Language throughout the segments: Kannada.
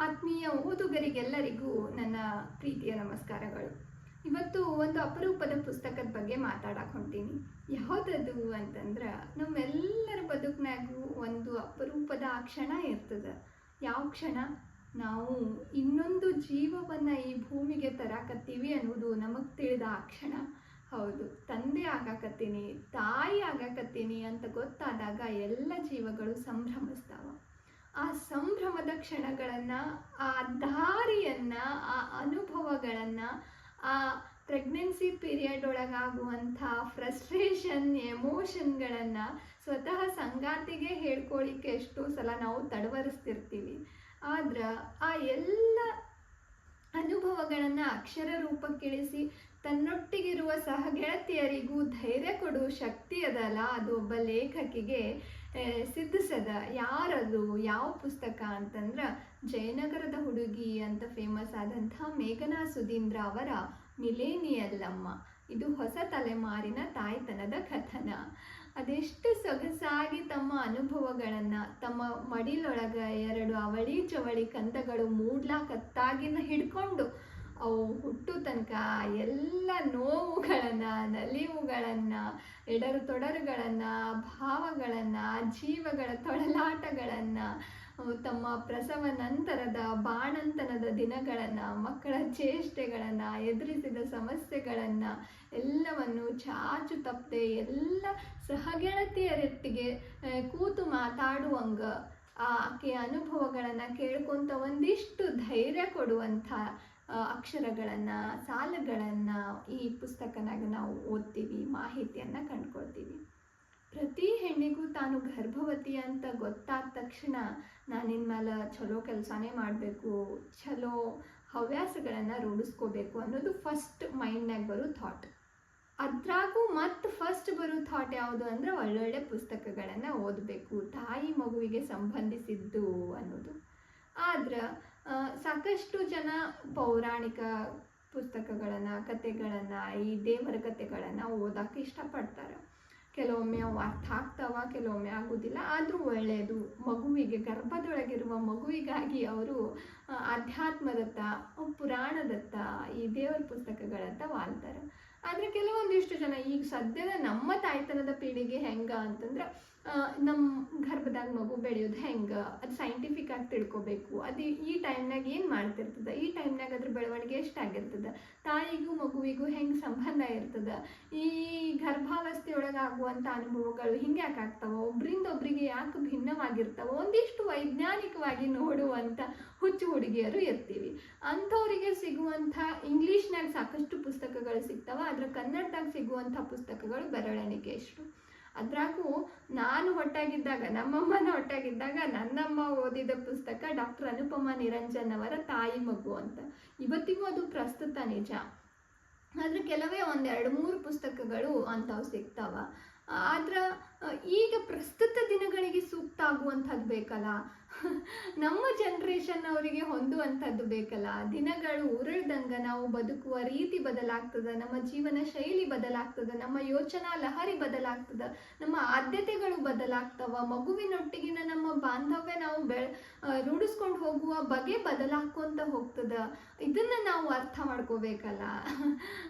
ಆತ್ಮೀಯ ಓದುಗರಿಗೆಲ್ಲರಿಗೂ ನನ್ನ ಪ್ರೀತಿಯ ನಮಸ್ಕಾರಗಳು. ಇವತ್ತು ಒಂದು ಅಪರೂಪದ ಪುಸ್ತಕದ ಬಗ್ಗೆ ಮಾತಾಡಕ್ಕೆ ಹೊಂಟೀನಿ. ಯಾವುದದು ಅಂತಂದ್ರೆ ನಮ್ಮೆಲ್ಲರ ಬದುಕಿನಾಗೂ ಒಂದು ಅಪರೂಪದ ಆ ಕ್ಷಣ ಇರ್ತದೆ. ಯಾವ ಕ್ಷಣ? ನಾವು ಇನ್ನೊಂದು ಜೀವವನ್ನು ಈ ಭೂಮಿಗೆ ತರಾಕತ್ತೀವಿ ಅನ್ನೋದು ನಮಗೆ ತಿಳಿದ ಆ ಕ್ಷಣ. ಹೌದು, ತಂದೆ ಆಗಾಕತ್ತೀನಿ, ತಾಯಿ ಆಗಾಕತ್ತೀನಿ ಅಂತ ಗೊತ್ತಾದಾಗ ಎಲ್ಲ ಜೀವಗಳು ಸಂಭ್ರಮಿಸ್ತಾವ. ಆ ಸಂಭ್ರಮದ ಕ್ಷಣಗಳನ್ನು, ಆ ದಾರಿಯನ್ನು ಆ ಅನುಭವಗಳನ್ನು, ಆ ಪ್ರೆಗ್ನೆನ್ಸಿ ಪೀರಿಯಡ್ ಒಳಗಾಗುವಂಥ ಫ್ರಸ್ಟ್ರೇಷನ್ ಎಮೋಷನ್ಗಳನ್ನು ಸ್ವತಃ ಸಂಗಾತಿಗೆ ಹೇಳ್ಕೊಳ್ಳಿಕ್ಕೆ ಎಷ್ಟೋ ಸಲ ನಾವು ತಡವರಿಸ್ತಿರ್ತೀವಿ. ಆದ್ರೆ ಆ ಎಲ್ಲ ಅನುಭವಗಳನ್ನು ಅಕ್ಷರ ರೂಪಕ್ಕಿಳಿಸಿ ತನ್ನೊಟ್ಟಿಗಿರುವ ಸಹಗೆಳತಿಯರಿಗೂ ಧೈರ್ಯ ಕೊಡುವ ಶಕ್ತಿ ಅದಲ್ಲ. ಅದು ಒಬ್ಬ ಲೇಖಕಿಗೆ ಸಿದ್ಧಿಸದ ಯಾರದು? ಯಾವ ಪುಸ್ತಕ ಅಂತಂದ್ರೆ ಜಯನಗರದ ಹುಡುಗಿ ಅಂತ ಫೇಮಸ್ ಆದಂಥ ಮೇಘನಾ ಸುಧೀಂದ್ರ ಅವರ ಮಿಲೇನಿಯಲ್ಲಮ್ಮ. ಇದು ಹೊಸ ತಲೆಮಾರಿನ ತಾಯ್ತನದ ಕಥನ. ಅದೆಷ್ಟು ಸೊಗಸಾಗಿ ತಮ್ಮ ಅನುಭವಗಳನ್ನು, ತಮ್ಮ ಮಡಿಲೊಳಗ ಎರಡು ಅವಳಿ ಚವಳಿ ಕಂದಗಳು ಮೂಡ್ಲಾಕತ್ತಾಗಿನ ಹಿಡ್ಕೊಂಡು ಅವು ಹುಟ್ಟು ತನಕ ಎಲ್ಲ ನೋವುಗಳನ್ನು, ನಲಿವುಗಳನ್ನು ಎಡರು ತೊಡರುಗಳನ್ನು ಭಾವಗಳನ್ನು, ಜೀವಗಳ ತೊಳಲಾಟಗಳನ್ನು ತಮ್ಮ ಪ್ರಸವ ನಂತರದ ಬಾಣಂತನದ ದಿನಗಳನ್ನು, ಮಕ್ಕಳ ಚೇಷ್ಟೆಗಳನ್ನು, ಎದುರಿಸಿದ ಸಮಸ್ಯೆಗಳನ್ನು ಎಲ್ಲವನ್ನು ಚಾಚು ತಪ್ಪದೆ ಎಲ್ಲ ಸಹಗೆಳತಿಯರೊಟ್ಟಿಗೆ ಕೂತು ಮಾತಾಡುವಂಗ ಆಕೆಯ ಅನುಭವಗಳನ್ನು ಕೇಳ್ಕೊಂತ ಒಂದಿಷ್ಟು ಧೈರ್ಯ ಕೊಡುವಂಥ ಅಕ್ಷರಗಳನ್ನು, ಸಾಲುಗಳನ್ನು ಈ ಪುಸ್ತಕನಾಗ ನಾವು ಓದ್ತೀವಿ, ಮಾಹಿತಿಯನ್ನು ಕಂಡ್ಕೊಳ್ತೀವಿ. ಪ್ರತಿ ಹೆಣ್ಣಿಗೂ ತಾನು ಗರ್ಭವತಿ ಅಂತ ಗೊತ್ತಾದ ತಕ್ಷಣ ನಾನು ಇನ್ಮೇಲೆ ಚಲೋ ಕೆಲಸನೇ ಮಾಡಬೇಕು ಚಲೋ ಹವ್ಯಾಸಗಳನ್ನು ರೂಢಿಸ್ಕೋಬೇಕು ಅನ್ನೋದು ಫಸ್ಟ್ ಮೈಂಡ್ನಾಗ ಬರೋ ಥಾಟ್ ಅದ್ರಾಗೂ ಮತ್ತು ಫಸ್ಟ್ ಬರೋ ಥಾಟ್ ಯಾವುದು ಅಂದರೆ ಒಳ್ಳೊಳ್ಳೆ ಪುಸ್ತಕಗಳನ್ನು ಓದಬೇಕು, ತಾಯಿ ಮಗುವಿಗೆ ಸಂಬಂಧಿಸಿದ್ದು ಅನ್ನೋದು. ಆದ್ರೆ ಸಾಕಷ್ಟು ಜನ ಪೌರಾಣಿಕ ಪುಸ್ತಕಗಳನ್ನು ಕತೆಗಳನ್ನು ಈ ದೇವರ ಕತೆಗಳನ್ನು ಓದೋಕ್ಕೆ ಇಷ್ಟಪಡ್ತಾರೆ. ಕೆಲವೊಮ್ಮೆ ಅವು ಅರ್ಥ ಆಗ್ತಾವ, ಕೆಲವೊಮ್ಮೆ ಆಗೋದಿಲ್ಲ. ಆದರೂ ಒಳ್ಳೆಯದು. ಮಗುವಿಗೆ, ಗರ್ಭದೊಳಗಿರುವ ಮಗುವಿಗಾಗಿ ಅವರು ಆಧ್ಯಾತ್ಮದತ್ತ, ಪುರಾಣದತ್ತ, ಈ ದೇವರ ಪುಸ್ತಕಗಳತ್ತ ವಾಲ್ತಾರೆ. ಆದರೆ ಕೆಲವೊಂದಿಷ್ಟು ಜನ, ಈಗ ಸದ್ಯದ ನಮ್ಮ ತಾಯ್ತನದ ಪೀಳಿಗೆ ಹೆಂಗ ಅಂತಂದ್ರೆ ನಮ್ಮ ಗರ್ಭದಾಗ ಮಗು ಬೆಳೆಯೋದು ಹೆಂಗೆ? ಅದು ಸೈಂಟಿಫಿಕ್ ಆಗಿ ತಿಳ್ಕೊಬೇಕು. ಅದು ಈ ಟೈಮ್ನಾಗ ಏನು ಮಾಡ್ತಿರ್ತದೆ? ಈ ಟೈಮ್ನಾಗ ಅದ್ರ ಬೆಳವಣಿಗೆ ಎಷ್ಟಾಗಿರ್ತದೆ? ತಾಯಿಗೂ ಮಗುವಿಗೂ ಹೆಂಗೆ ಸಂಬಂಧ ಇರ್ತದೆ? ಈ ಗರ್ಭಾವಸ್ಥೆಯೊಳಗೆ ಆಗುವಂಥ ಅನುಭವಗಳು ಹಿಂಗೆ ಯಾಕೆ ಆಗ್ತಾವೆ? ಒಬ್ರಿಂದ ಒಬ್ರಿಗೆ ಯಾಕೆ ಭಿನ್ನವಾಗಿರ್ತಾವೆ? ಒಂದಿಷ್ಟು ವೈಜ್ಞಾನಿಕವಾಗಿ ನೋಡುವಂಥ ಹುಚ್ಚು ಹುಡುಗಿಯರು ಇರ್ತೀವಿ. ಅಂಥವರಿಗೆ ಸಿಗುವಂಥ ಇಂಗ್ಲೀಷ್ನಾಗ ಸಾಕಷ್ಟು ಪುಸ್ತಕಗಳು ಸಿಗ್ತಾವೆ. ಆದರೆ ಕನ್ನಡದಾಗ ಸಿಗುವಂಥ ಪುಸ್ತಕಗಳು ಬರವಣಿಗೆ ಎಷ್ಟು ಅದ್ರಾಗೂ ನಾನು ಹೊಟ್ಟಾಗಿದ್ದಾಗ ನಮ್ಮಮ್ಮನ ಹೊಟ್ಟಾಗಿದ್ದಾಗ ನನ್ನಮ್ಮ ಓದಿದ ಪುಸ್ತಕ ಡಾಕ್ಟರ್ ಅನುಪಮ ನಿರಂಜನ್ ಅವರ ತಾಯಿ ಮಗು ಅಂತ. ಇವತ್ತಿಗೂ ಅದು ಪ್ರಸ್ತುತ ನಿಜ. ಆದ್ರೆ ಕೆಲವೇ ಒಂದೆರಡು ಮೂರು ಪುಸ್ತಕಗಳು ಅಂಥವು ಸಿಗ್ತಾವ. ಆದ್ರೆ, ಈಗ ಪ್ರಸ್ತುತ ದಿನಗಳಿಗೆ ಸೂಕ್ತ ಆಗುವಂಥದ್ದು ಬೇಕಲ್ಲ? ನಮ್ಮ ಜನ್ರೇಷನ್ ಅವರಿಗೆ ಹೊಂದುವಂಥದ್ದು ಬೇಕಲ್ಲ. ದಿನಗಳು ಉರುಳ್ದಂಗ ನಾವು ಬದುಕುವ ರೀತಿ ಬದಲಾಗ್ತದೆ, ನಮ್ಮ ಜೀವನ ಶೈಲಿ ಬದಲಾಗ್ತದೆ, ನಮ್ಮ ಯೋಚನಾ ಲಹರಿ ಬದಲಾಗ್ತದೆ, ನಮ್ಮ ಆದ್ಯತೆಗಳು ಬದಲಾಗ್ತವ, ಮಗುವಿನೊಟ್ಟಿಗಿನ ನಮ್ಮ ಬಾಂಧವ್ಯ ನಾವು ಬೆಳ್ ರೂಢಿಸ್ಕೊಂಡು ಹೋಗುವ ಬಗೆ ಬದಲಾಕೊಂತ ಹೋಗ್ತದ. ಇದನ್ನ ನಾವು ಅರ್ಥ ಮಾಡ್ಕೋಬೇಕಲ್ಲ.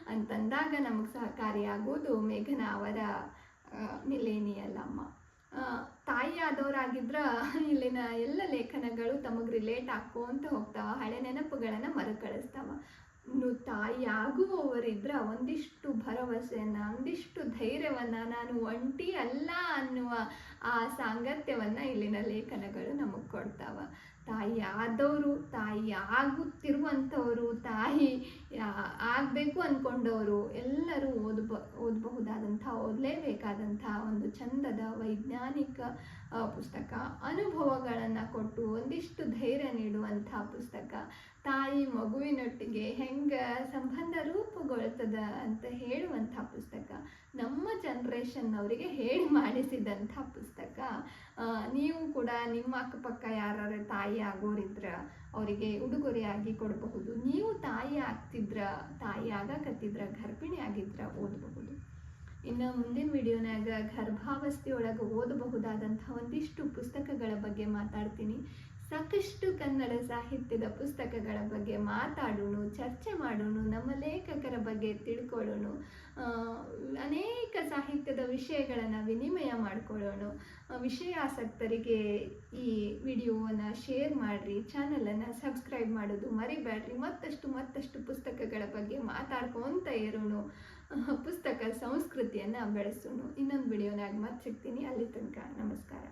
ಅಂತಂದಾಗ ನಮಗೆ ಸಹಕಾರಿಯಾಗೋದು ಮೇಘನಾ ಅವರ ಮಿಲೇನಿಯಲ್ ಅಮ್ಮ ಆ, ತಾಯಿ ಆದವರಾಗಿದ್ರ ಇಲ್ಲಿನ ಎಲ್ಲ ಲೇಖನಗಳು ತಮಗೆ ರಿಲೇಟ್ ಹಾಕೋಂತ ಹೋಗ್ತಾವ ಹಳೆ ನೆನಪುಗಳನ್ನು ಮರುಕಳಿಸ್ತಾವ. ಇನ್ನು ತಾಯಿ ಆಗುವವರಿದ್ರ ಒಂದಿಷ್ಟು ಭರವಸೆಯನ್ನ ಒಂದಿಷ್ಟು ಧೈರ್ಯವನ್ನ ನಾನು ಒಂಟಿ ಅಲ್ಲ ಅನ್ನುವ ಆ ಸಾಂಗತ್ಯವನ್ನು ಇಲ್ಲಿನ ಲೇಖನಗಳು ನಮಗೆ ಕೊಡ್ತಾವ. ತಾಯಿ ಆದವರು ತಾಯಿ ಆಗುತ್ತಿರುವಂಥವರು, ತಾಯಿ ಆಗಬೇಕು ಅಂದ್ಕೊಂಡವರು ಎಲ್ಲರೂ ಓದ್ಬ, ಓದಬಹುದಾದಂಥ, ಓದಲೇಬೇಕಾದಂಥ ಒಂದು ಚಂದದ ವೈಜ್ಞಾನಿಕ ಪುಸ್ತಕ, ಅನುಭವಗಳನ್ನು ಕೊಟ್ಟು ಒಂದಿಷ್ಟು ಧೈರ್ಯ ನೀಡುವಂಥ ಪುಸ್ತಕ. ತಾಯಿ ಮಗುವಿನೊಟ್ಟಿಗೆ ಹೆಂಗೆ ಸಂಬಂಧ ರೂಪುಗೊಳ್ತದ ಅಂತ ಹೇಳುವಂಥ ಪುಸ್ತಕ. ನಮ್ಮ ಜನ್ರೇಷನ್ನವರಿಗೆ ಹೇಳಿ ಮಾಡಿಸಿದಂಥ ಪುಸ್ತಕ. ಆ, ನೀವು ಕೂಡ ನಿಮ್ಮ ಅಕ್ಕಪಕ್ಕ ಯಾರು ತಾಯಿ ಆಗೋರಿದ್ರ ಅವರಿಗೆ ಉಡುಗೊರೆಯಾಗಿ ಕೊಡಬಹುದು. ನೀವು ತಾಯಿ ಆಗ್ತಿದ್ರ ತಾಯಿ ಆಗಕತ್ತಿದ್ರ ಗರ್ಭಿಣಿ ಆಗಿದ್ರ ಓದಬಹುದು. ಇನ್ನು ಮುಂದಿನ ವಿಡಿಯೋನಾಗ ಗರ್ಭಾವಸ್ಥೆಯೊಳಗೆ ಓದಬಹುದಾದಂಥ ಒಂದಿಷ್ಟು ಪುಸ್ತಕಗಳ ಬಗ್ಗೆ ಮಾತಾಡ್ತೀನಿ. ಸಾಕಷ್ಟು ಕನ್ನಡ ಸಾಹಿತ್ಯದ ಪುಸ್ತಕಗಳ ಬಗ್ಗೆ ಮಾತಾಡೋಣ, ಚರ್ಚೆ ಮಾಡೋಣ, ನಮ್ಮ ಲೇಖಕರ ಬಗ್ಗೆ ತಿಳ್ಕೊಳ್ಳೋಣ ಅನೇಕ ಸಾಹಿತ್ಯದ ವಿಷಯಗಳನ್ನು ವಿನಿಮಯ ಮಾಡ್ಕೊಳ್ಳೋಣ. ವಿಷಯಾಸಕ್ತರಿಗೆ ಈ ವಿಡಿಯೋವನ್ನು ಶೇರ್ ಮಾಡಿರಿ, ಚಾನಲನ್ನು ಸಬ್ಸ್ಕ್ರೈಬ್ ಮಾಡೋದು ಮರಿಬೇಡ್ರಿ ಮತ್ತಷ್ಟು ಮತ್ತಷ್ಟು ಪುಸ್ತಕಗಳ ಬಗ್ಗೆ ಮಾತಾಡ್ಕೊತ ಇರೋಣ. ಪುಸ್ತಕ ಸಂಸ್ಕೃತಿಯನ್ನು ಬೆಳೆಸೋಣ. ಇನ್ನೊಂದು ವಿಡಿಯೋನಾಗ ಮತ್ತೆ ಸಿಗ್ತೀನಿ. ಅಲ್ಲಿ ತನಕ ನಮಸ್ಕಾರ.